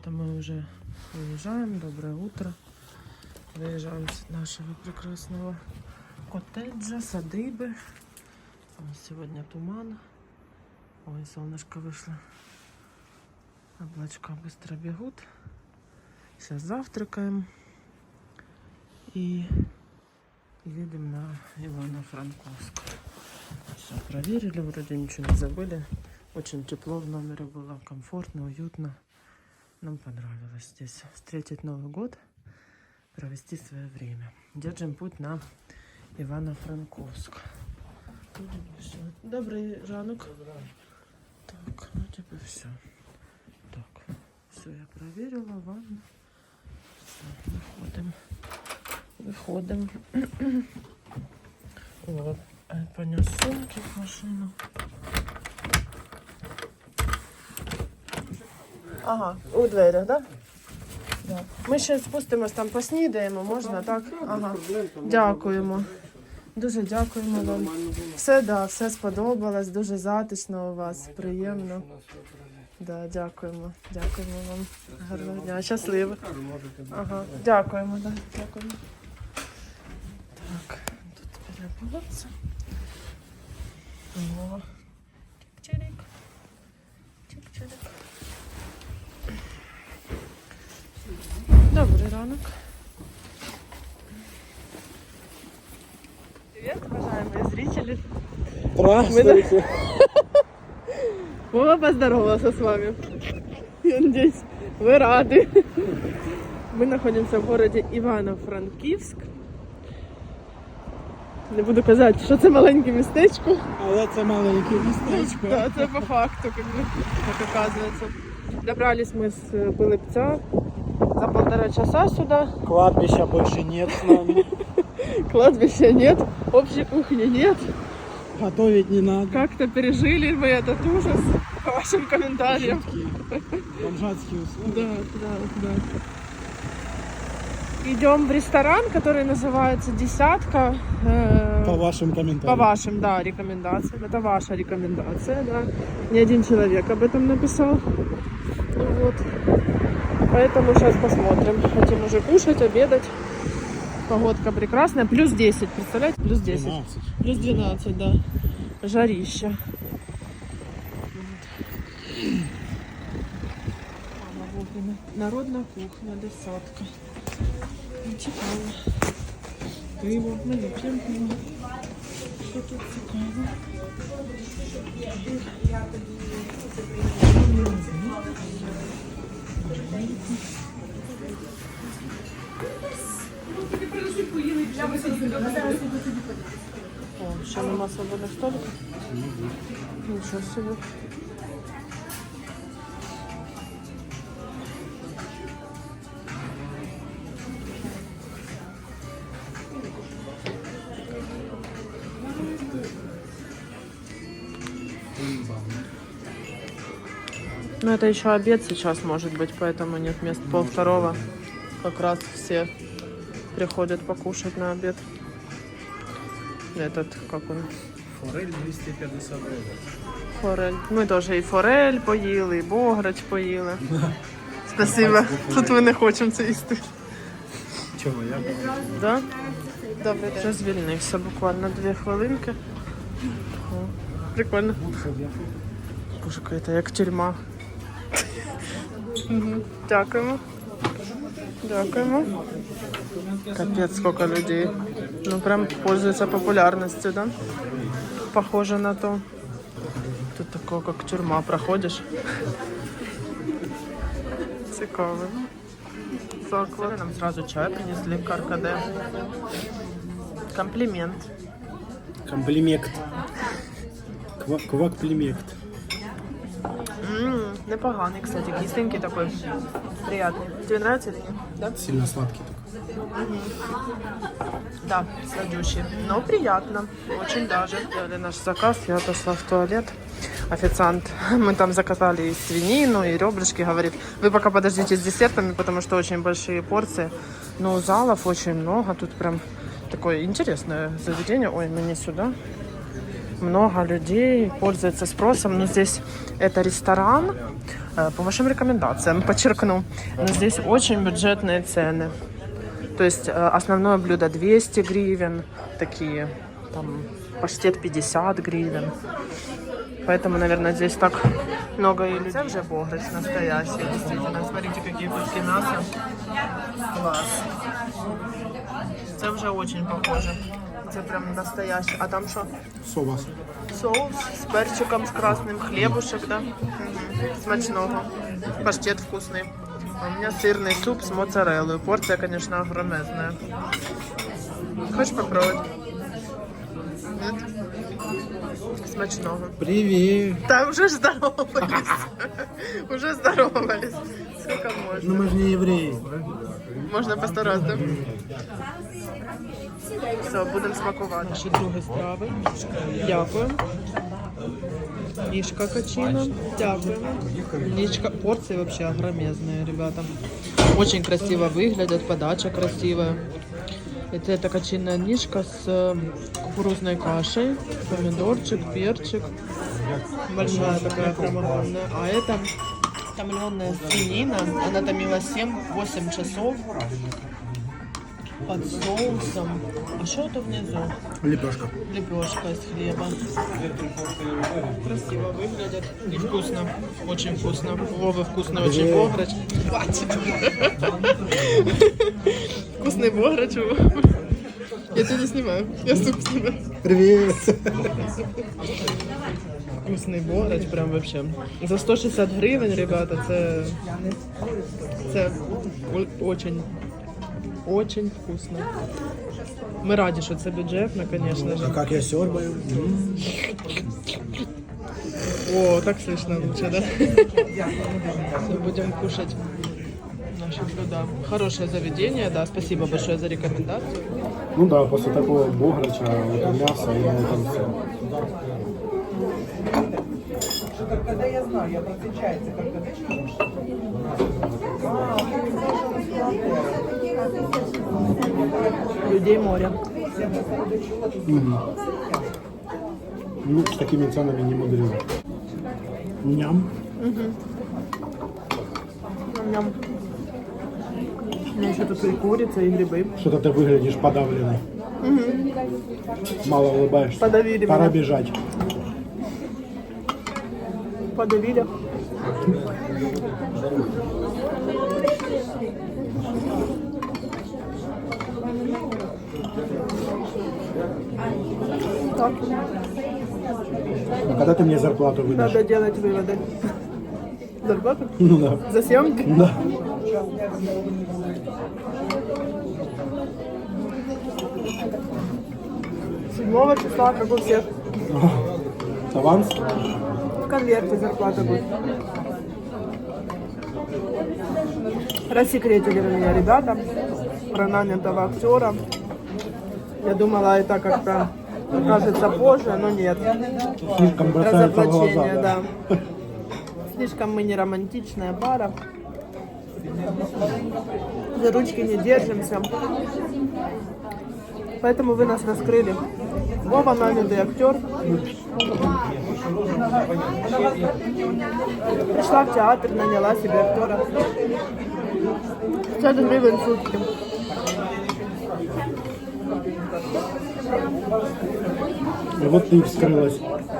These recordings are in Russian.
ребята, мы уже уезжаем. Доброе утро. Выезжаем с нашего прекрасного коттеджа, садыбы. У нас сегодня туман. Ой, солнышко вышло. Облачка быстро бегут. Сейчас завтракаем. И едем на Ивано-Франковск. Все проверили, вроде ничего не забыли. Очень тепло в номере было, комфортно, уютно. Нам понравилось здесь встретить Новый год, провести свое время. Держим путь на Ивано-Франковск. Добрый ранок. Так, ну типа все. Так, все я проверила, ванна. Все, выходим. Вот. э, Понес сумки в машину. Ага, у дверях, да? Да. Ми ще спустимось там поснідаємо, можна, так? Ага. Дякуємо. Дуже дякуємо вам. Все, да, все сподобалось, дуже затишно у вас, приємно. Да, дякуємо. Дякуємо вам. Гарного дня. Щасливо. Ага. Дякуємо, да, дякуємо. Так, тут перебуватися. Чик-чирик. Чик-чирик. Добрий ранок. Привет, уважаемые зрители. Здравствуйте. Вова поздоровался с вами. Я надеюсь, вы рады. Мы находимся в городе Ивано-Франківськ. Не буду казати, що це маленьке містечко. Але це маленьке містечко. Да, це по факту, как, бы, как оказывается. Добрались мы с э, Пылыпца за Полтора часа сюда. Кладбища больше нет с нами. Кладбища нет, общей кухни нет. Готовить не надо. Как-то пережили мы этот ужас по вашим комментариям. Бомжатские услуги. Да, да, да. Идем в ресторан, который называется Десятка. э, По вашим по комментариям. вашим, да, рекомендациям. Это ваша рекомендация, да. Не один человек об этом написал. Ну вот. Поэтому сейчас посмотрим. Хотим уже кушать, обедать. Погодка прекрасная. Плюс 10, представляете? Плюс 10. 12. Плюс 12, да. Жарища. Мама Вовина. Народна кухня, десятка. Ну, Цікаво. Пиво, ми не п'ємо пиво. Що тут цікаво? О, ще нема свободних столиків. Нічого собі. Ну, это еще обед сейчас может быть, поэтому нет мест пол второго. Как раз все приходят покушать на обед. Этот, как он, Форель 250 долларов. форель. Ми теж і форель поїли, і бограч поїли. Спасибо. Тут ми не хочемо це їсти. Чого я? Да? Добре, вже звільнився буквально дві хвилинки. О, прикольно. Боже, це як тюрма. Мгм. Дякуємо. Дякуємо. Капець, сколько людей. Ну прям пользуется популярностью, да? Похоже на то. Тут такого, как тюрьма, проходишь. Цікаво. Заклад. Нам сразу чай принесли каркаде. Комплимент. Комплімект. Ква- Непоганий, кстати, кисленький такой. Приятный. Тебе нравится или нет? Да? Сильно сладкий такой. Да, сладющий. Но приятно. Очень даже. Сделали наш заказ, я отошла в туалет. Официант, мы там заказали и свинину, и ребрышки, говорит, вы пока подождите с десертами, потому что очень большие порции. Но залов очень много, тут прям такое интересное заведение. Ой, мы не сюда. Много людей, пользуется спросом. Но здесь это ресторан, э, по вашим рекомендациям, подчеркну. Но здесь очень бюджетные цены. То есть э, основное блюдо 200 гривен, такие там паштет 50 гривен. Поэтому, наверное, здесь так много и людей. Это уже бограч настоящий, действительно. Смотрите, какие куски мяса. Класс. Это уже очень похоже. Это прям настоящий. А там что? Совас. Соус с перчиком, с красным, хлебушек, да? Мгм. Смачного. Паштет вкусный. А у меня сырный суп с моцареллой. Порция, конечно, огромезная. Хочешь попробовать? Нет? Смачного. Привет. Да, уже здоровались. Уже здоровались. Сколько Ну можно? мы же не евреи. Можна постаратися. Все, будемо смакувати. Наші другі страви. Дякую. Ніжка качина. Дякуємо. Ніжка. Порции вообще огромезные, ребята. Очень красиво выглядят, подача красивая. Это, это качинная нишка с э, кукурузной кашей, помидорчик, перчик. Большая такая прям огромная. А это томленная свинина. Она томилась 7-8 часов под соусом. А что это внизу? Лепешка. Лепешка из хлеба. Красиво выглядит. И вкусно. Очень вкусно. Вова вкусно, очень бограч. Хватит. Вкусный бограч. Я тебя не снимаю. Я суп снимаю. Привет. Вкусний бограч, прям вообще. За 160 гривень, ребята, це, це очень, очень вкусно. Ми раді, що це бюджетно, звісно ж. А как я сёрбаю? О, так слышно лучше, да? Все, будем кушать наши блюда. Хорошее заведение, да, спасибо большое за рекомендацию. Ну да, после такого бограча, это мясо и там все. Когда я знаю, я просвечается, как Людей море. Ну, с такими ценами не мудрено. Ням. Ням-ням. У меня еще тут и курица, и грибы. Что-то ты выглядишь подавленной. Мало улыбаешься. Подавили Пора меня. бежать. Подавили. Так, А когда ты мне зарплату выдашь? надо делать выводы. Зарплату? Ну да. За съемки? Да. Седьмого числа, как у всех. Аванс? Конверте зарплата будет. Рассекретили меня ребята про нанятого актера. Я думала, это как-то окажется позже, но нет. Слишком Разоблачение, глаза. да. Слишком мы не романтичная пара. За ручки не держимся. Поэтому вы нас раскрыли. Вова нанятый актер. Пришла в театр, наняла себе актера. 50 гривен в сутки. И вот ты вскрылась.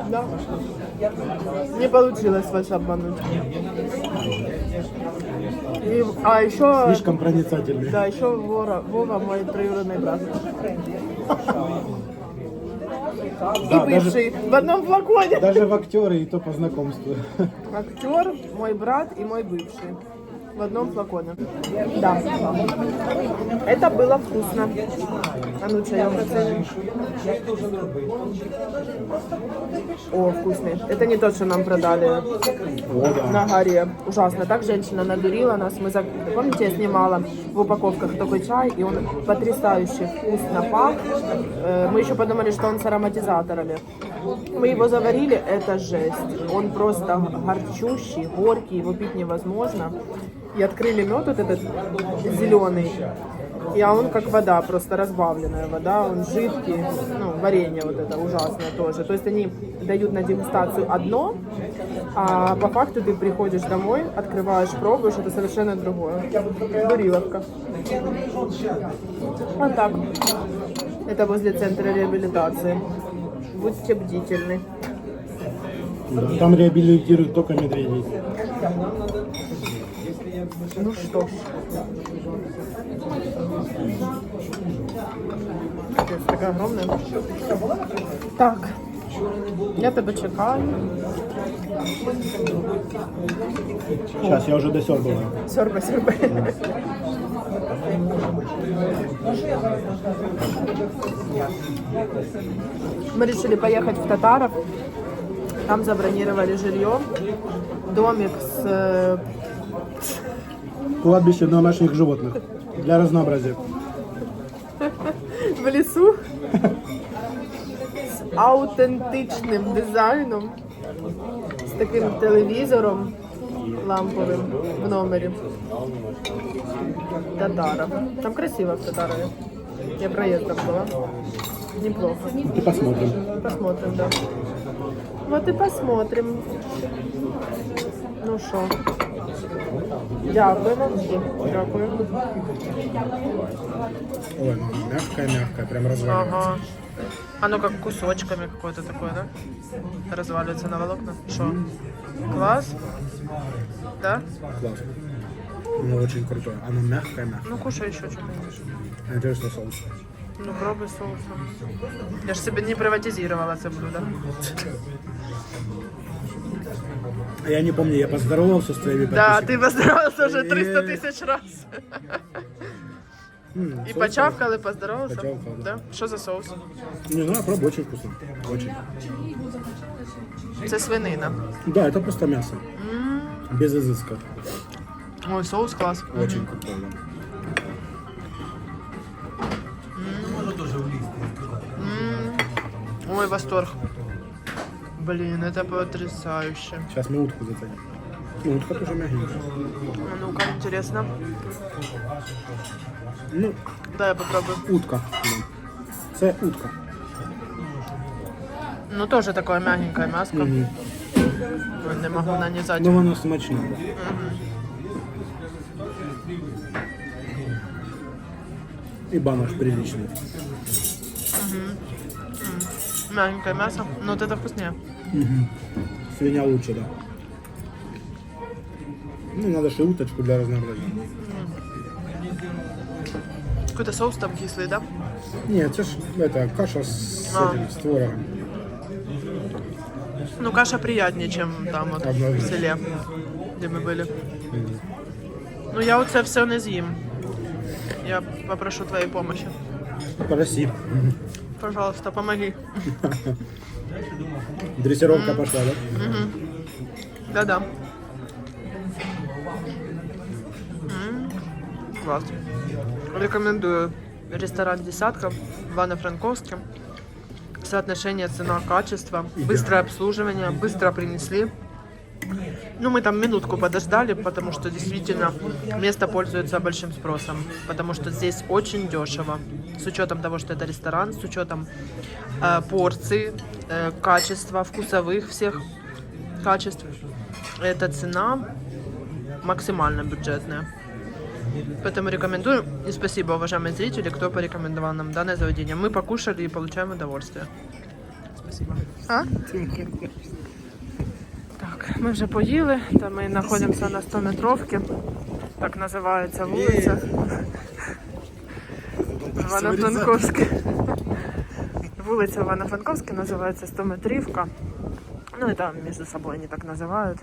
Да. Не получилось вас обмануть. И, а еще, Слишком проницательный. да, еще Вора, Вова мой троюродный брат. И Да, бывший в одном флаконе. Даже в актеры и то по знакомству. Актер, мой брат и мой бывший. В одном флаконе. Да. Это было вкусно. А ну чаем оценим. О, вкусный. Это не тот, что нам продали на горе. Ужасно. Так женщина надурила нас. Мы за... Помните, я снимала в упаковках такой чай, и он потрясающе вкусно пах. Э, Мы еще подумали, что он с ароматизаторами. Мы его заварили, это жесть. Он просто горчущий, горький, его пить невозможно. И открыли мед вот этот зеленый. И а он как вода, просто разбавленная вода, он жидкий, ну, варенье вот это ужасное тоже. То есть они дают на дегустацию одно, а по факту ты приходишь домой, открываешь, пробуешь, это совершенно другое. Буриловка. Вот так. Это возле центра реабилитации. Будьте бдительны. Там реабилитируют только медведей. Ну что ж. Капець, така огромна. Так. Я тебе чекаю. Сейчас, я уже досербываю. Сьорба, сьорба. Мы решили поехать в Татаров. Там забронировали жилье. Домик с э, Кладбище домашних животных. Для разнообразия. в лісу з аутентичним дизайном, з таким телевізором ламповим в номері. Татара. Там красиво в Татарові. Я проездом была. Неплохо. И посмотрим. Посмотрим, да. Вот и посмотрим. Ну що. Дякуємо. Дякую. Ой, ну, мягкая-мягкая, прям разваливается. Ага. Оно как кусочками какое-то такое, да? Разваливается на волокна. Что? Класс? Да? Класс. Ну, очень крутое. Оно мягкое-мягкое. Ну кушай еще что-нибудь. Интересно соус. Ну пробуй соусом. Я же себе не приватизировала это блюдо. А Я не помню, я поздоровался с твоими Да, подписчиками. ты поздоровался уже 300 Е. тысяч раз. М, И соус почавкал, и поздоровался. Почавкал, да. Да? Что за соус? Не знаю, пробуй, очень вкусно. Очень. Це свинина. Да, это просто мясо. Без изыска. Ой, соус класс. Очень крутой. да. Ой, восторг. Блин, это потрясающе. Сейчас мы утку заценим. Ну, утка тоже мягенькая. А Ну-ка, интересно. Ну, Да, я попробую. утка. Це утка. Ну, тоже такое мягенькое мяско. Мгм. Не могу нанизать. Ну, воно смачне. И банаш приличный. Мягенькое мясо. Но вот это вкуснее. Свинья лучше, да. Ну, надо же уточку для разнообразия. Какой-то соус там кислый, да? Нет, это ж это каша с, А. этим, с творогом. Ну, каша приятнее, чем там вот в Однозначно. селе, где мы были. Ну, я вот це все не з'їм. Я попрошу твоей помощи. Пороси. Пожалуйста, помоги. Дрессировка пошла, да? Да-да. Класс. Рекомендую ресторан «Десятка» в Ивано-Франковске. Соотношение цена-качество, быстрое обслуживание, быстро принесли. Ну, мы там минутку подождали, потому что действительно место пользуется большим спросом, потому что здесь очень дешево. С учетом того, что это ресторан, с учетом э, порций, э, качества, вкусовых всех качеств. Эта цена максимально бюджетная. Поэтому рекомендую. И спасибо, уважаемые зрители, кто порекомендовал нам данное заведение. Мы покушали и получаем удовольствие. Спасибо. А? Так, ми вже поїли, та ми знаходимося на 100 метровці. Так називається вулиця. Івано-Франковська. Вулиця Ивано-Франковская называется 100 метрівка. Ну и там между собой они так называют.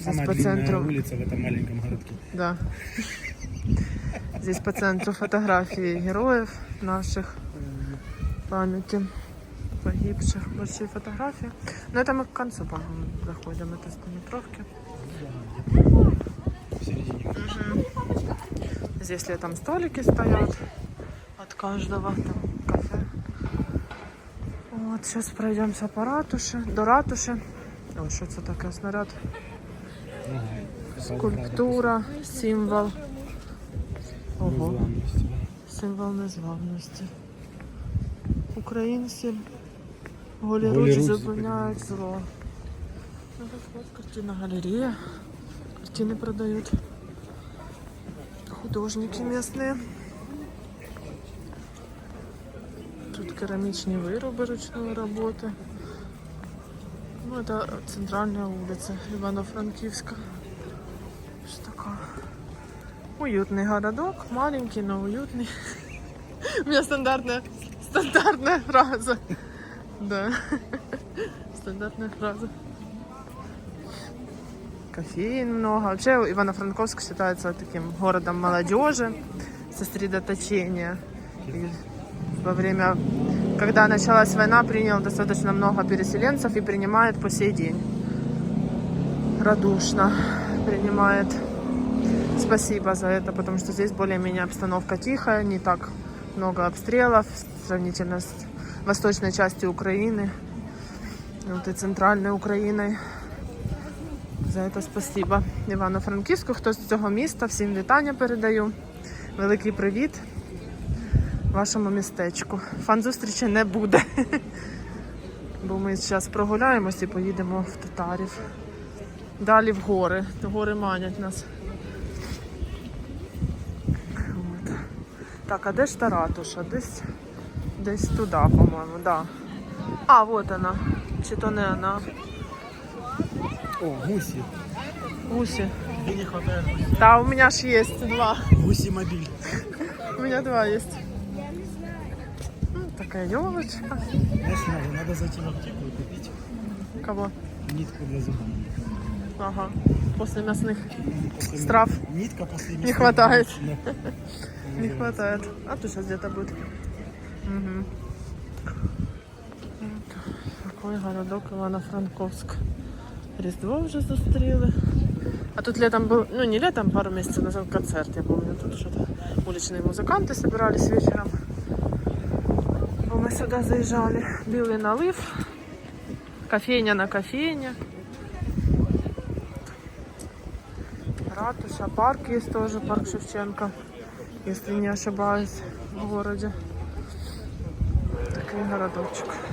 Здесь Самая по длинная центру. улица в этом маленьком городке. Да. Здесь по центру фотографии героев наших памяти погибших. Большие фотографии. Но это мы к концу, по-моему, заходим этой 100-метровки. Мгм. Здесь летом столики стоят от каждого там кафе. Вот, сейчас пройдемся по ратуше, до ратуши. Ой, що це таке снаряд? Скульптура, символ. Ого. незламності. Символ незламності. Українці голі Голі руч руч зупиняють зло. Ну, так от картина галерея. Картины продают. Художники местные. Тут керамічні вироби ручної роботи. Ну, это центральная улица Ивано-Франкивска. Что такое? Уютный городок, маленький, но уютный. У меня стандартная, стандартная фраза. Да. Стандартная фраза. Кофеин много. Вообще Ивано-Франковск считается таким городом молодежи, сосредоточения. И во время, когда началась война, принял достаточно много переселенцев и принимает по сей день. Радушно принимает. Спасибо за это, потому что здесь более-менее обстановка тихая, не так много обстрелов сравнительно с восточной частью Украины, вот и центральной Украиной. За это спасибо Івано-Франківську, хто з цього міста, всім вітання передаю. Великий привіт вашому містечку. Фан-зустрічі не буде. Бо ми зараз прогуляємось і поїдемо в татарів. Далі в гори. Гори манять нас. От. Так, а де ж та ратуша? Десь, десь туди, по-моєму, да. А, вот вона. Чи то не вона? О, гусі. Гусі. Мені не хватає гусі. Да, у меня ж есть два. Гусі мобіль. У меня два есть. М, Такая елочка. Знаєш, надо, надо зайти в аптеку і купити Кого? нитку для зубов. Ага. После мясных После- Страв. Нитка после Не хватает. Да. не хватает. А то сейчас где-то будет. Угу. Такой городок Ивано-Франковск. Різдво вже зустріли. А тут летом был, ну не летом, пару месяцев назад концерт, я помню. Тут что-то уличные музыканты собирались вечером. Мы сюда заезжали. Белый налив. Кофейня на кофейне. Ратуша, парк есть тоже, парк Шевченко, если не ошибаюсь, в городе. Такой городочек.